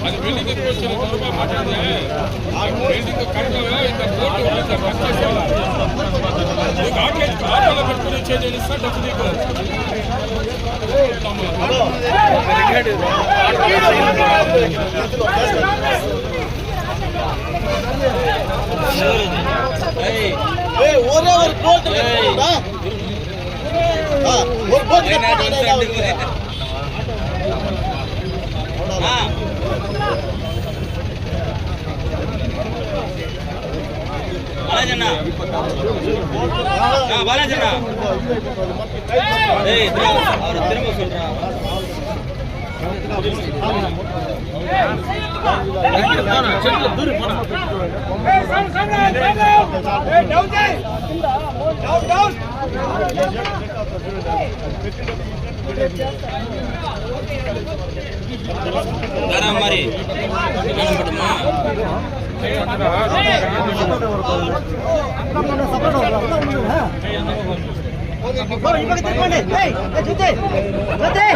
అది బిల్డింగ్ తీసుకొచ్చిన గౌరవ మాట్లాడితే ఆ బిల్డింగ్ కట్టగా ఇంత కోర్టు కట్ పెట్టుకుని వచ్చేది ఇస్తా డబ్బు నీకు ஒரே ஒரு கோட்டு ஒரு கோட்டு பாலாஜண்ணா பாலாஜண்ணா ஏய் அவரை திரும்ப சொல்றான் మరి ఇప్పటికి తిప్పండి జుద్దే జుద్దే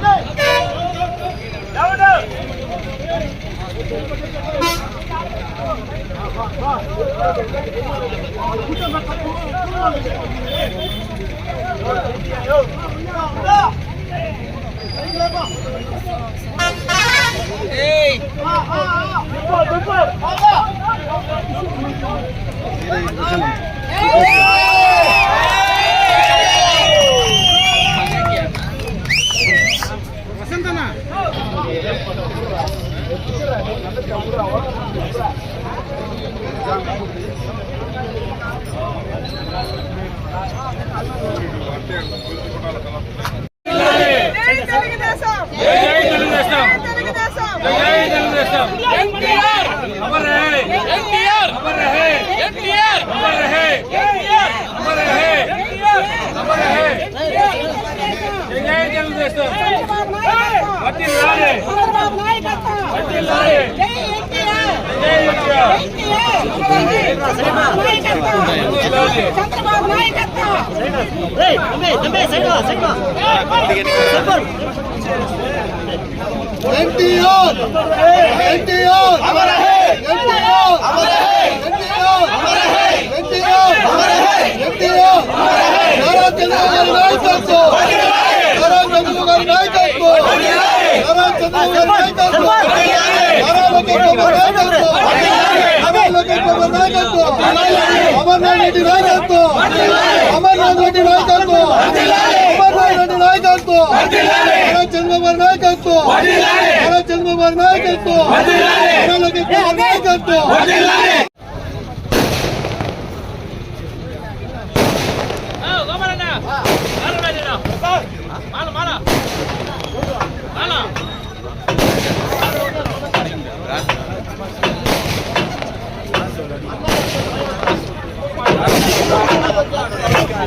జై 讲不了，我都看不出来。చంద్రబాబు నాయకత్వం ఎన్టీఆర్ ఎన్టీఆర్ అమర హే ఎన్టీఆర్ అమర హే ఎన్టీఆర్ అమర హే ఎన్టీఆర్ అమర హే ఎన్టీఆర్ అమర హే నారా చంద్రబాబు నాయకత్వం నారా చంద్రబాబు నాయకత్వం నారా చంద్రబాబు నాయకత్వం నారా లోకేష్ నాయకత్వం నారా లోకేష్ నాయకత్వం అమర్నాథ్ రెడ్డి నాయకత్వం! అమర్నాథ్ రెడ్డి నాయకత్వం! అమర్నాథ్ రెడ్డి నాయకత్వం! నారా చంద్రబాబు నాయకత్వం! నారా చంద్రబాబు నాయకత్వం!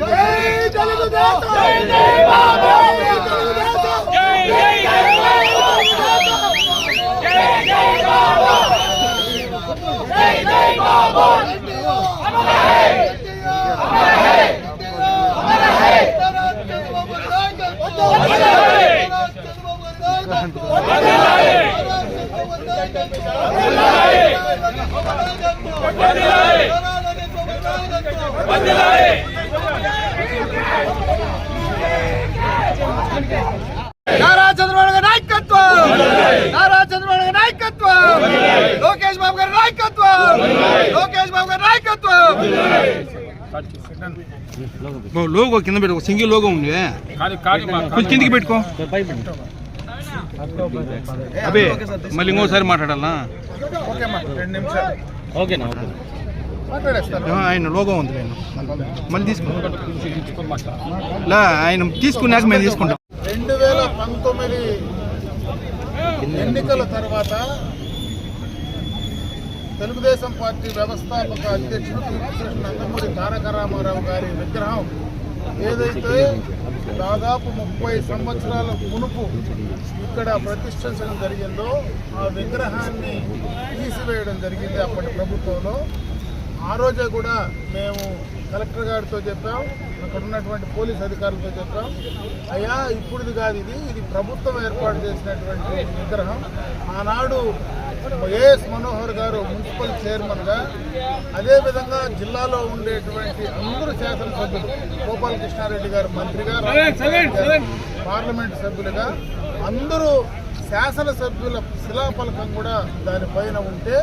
జై తెలుగుదేశం జై జై జై జై బాబు అమర్ హై అమర్ హై అమర్ హై నారా చంద్రబాబు గారి నాయకత్వం! నారా చంద్రబాబు గారి నాయకత్వం! లోకేష్ బాబు గారి నాయకత్వం! లోకేష్ బాబు గారి నాయకత్వం! లోగో కింద పెట్టుకో సింగిల్ లోగో ఉంది. కొంచెం కిందికి పెట్టుకో. అబే మళ్ళీ ఇంకోసారి మాట్లాడాలా? ఓకేనా ఓకే. ఆ, ఆయన లోగో ఉంది నేను మళ్ళీ తీసుకో. లా ఆయన తీసుకున్నాక మేము తీసుకుంటాం. ఎన్నికల తర్వాత తెలుగుదేశం పార్టీ వ్యవస్థాపక అధ్యక్షుడు కీర్తిశేషు నందమూరి తారక రామారావు గారి విగ్రహం ఏదైతే దాదాపు ముప్పై సంవత్సరాల మునుపు ఇక్కడ ప్రతిష్ఠించడం జరిగిందో ఆ విగ్రహాన్ని తీసివేయడం జరిగింది అప్పటి ప్రభుత్వంలో. ఆ రోజే కూడా మేము కలెక్టర్ గారితో చెప్పాం అక్కడ ఉన్నటువంటి పోలీస్ అధికారులతో చెప్పాం. అయ్యా ఇప్పుడుది కాదు ఇది ఇది ప్రభుత్వం ఏర్పాటు చేసినటువంటి విగ్రహం. ఆనాడు ఏఎస్ మనోహర్ గారు మున్సిపల్ చైర్మన్గా అదేవిధంగా జిల్లాలో ఉండేటువంటి అందరూ శాసనసభ్యులు గోపాలకృష్ణారెడ్డి గారు మంత్రిగా పార్లమెంట్ సభ్యులుగా అందరూ శాసనసభ్యుల శిలాఫలకం కూడా దానిపైన ఉంటే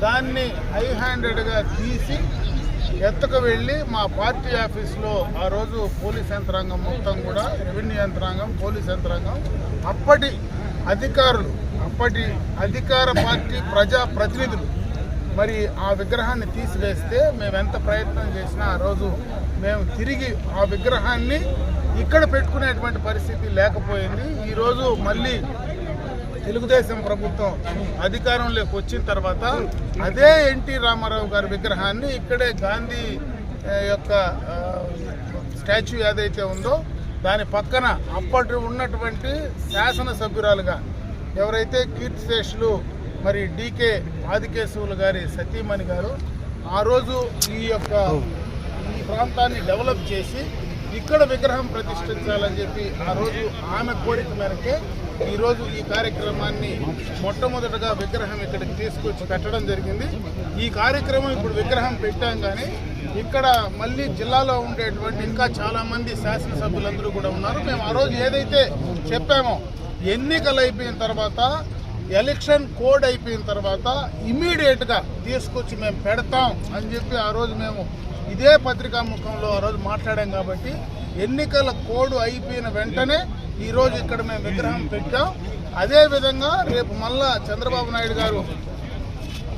దాన్ని హై హ్యాండెడ్గా తీసి ఎత్తుకు వెళ్ళి మా పార్టీ ఆఫీస్లో ఆ రోజు పోలీస్ యంత్రాంగం మొత్తం కూడా రెవెన్యూ యంత్రాంగం పోలీస్ యంత్రాంగం. అప్పటి అధికారులు అప్పటి అధికార పార్టీ ప్రజా ప్రతినిధులు మరి ఆ విగ్రహాన్ని తీసివేస్తే మేము ఎంత ప్రయత్నం చేసినా ఆ రోజు మేము తిరిగి ఆ విగ్రహాన్ని ఇక్కడ పెట్టుకునేటువంటి పరిస్థితి లేకపోయింది. ఈరోజు మళ్ళీ తెలుగుదేశం ప్రభుత్వం అధికారంలోకి వచ్చిన తర్వాత అదే ఎన్టీ రామారావు గారి విగ్రహాన్ని ఇక్కడే గాంధీ యొక్క స్టాచ్యూ ఏదైతే ఉందో దాని పక్కన అప్పటి ఉన్నటువంటి శాసనసభ్యురాలుగా ఎవరైతే కీర్తిశేషులు మరి డీకే ఆదికేశవులు గారి సతీమణి గారు ఆ రోజు ఈ యొక్క ఈ ప్రాంతాన్ని డెవలప్ చేసి ఇక్కడ విగ్రహం ప్రతిష్ఠించాలని చెప్పి ఆ రోజు ఆమె కోరిక మేరకే ఈరోజు ఈ కార్యక్రమాన్ని మొట్టమొదటగా విగ్రహం ఇక్కడికి తీసుకొచ్చి పెట్టడం జరిగింది. ఈ కార్యక్రమం ఇప్పుడు విగ్రహం పెట్టాం కానీ ఇక్కడ మళ్ళీ జిల్లాలో ఉండేటువంటి ఇంకా చాలామంది శాసనసభ్యులందరూ కూడా ఉన్నారు. మేము ఆ రోజు ఏదైతే చెప్పామో ఎన్నికలు అయిపోయిన తర్వాత ఎలక్షన్ కోడ్ అయిపోయిన తర్వాత ఇమీడియట్గా తీసుకొచ్చి మేము పెడతాం అని చెప్పి ఆ రోజు మేము ఇదే పత్రికా ముఖంలో ఆ రోజు మాట్లాడాం కాబట్టి ఎన్నికల కోడ్ అయిపోయిన వెంటనే ఈరోజు ఇక్కడ మేము విగ్రహం పెట్టాం. అదేవిధంగా రేపు మళ్ళా చంద్రబాబు నాయుడు గారు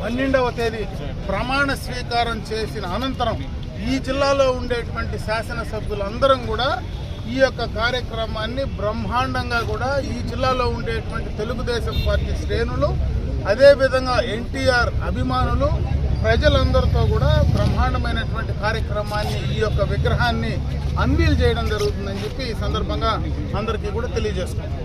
పన్నెండవ తేదీ ప్రమాణ స్వీకారం చేసిన అనంతరం ఈ జిల్లాలో ఉండేటువంటి శాసనసభ్యులందరం కూడా ఈ యొక్క కార్యక్రమాన్ని బ్రహ్మాండంగా కూడా ఈ జిల్లాలో ఉండేటువంటి తెలుగుదేశం పార్టీ శ్రేణులు అదేవిధంగా ఎన్టీఆర్ అభిమానులు ప్రజలందరితో కూడా బ్రహ్మాండమైనటువంటి కార్యక్రమాన్ని ఈ యొక్క విగ్రహాన్ని అన్వీల్ చేయడం జరుగుతుందని చెప్పి ఈ సందర్భంగా అందరికీ కూడా తెలియజేస్తున్నాం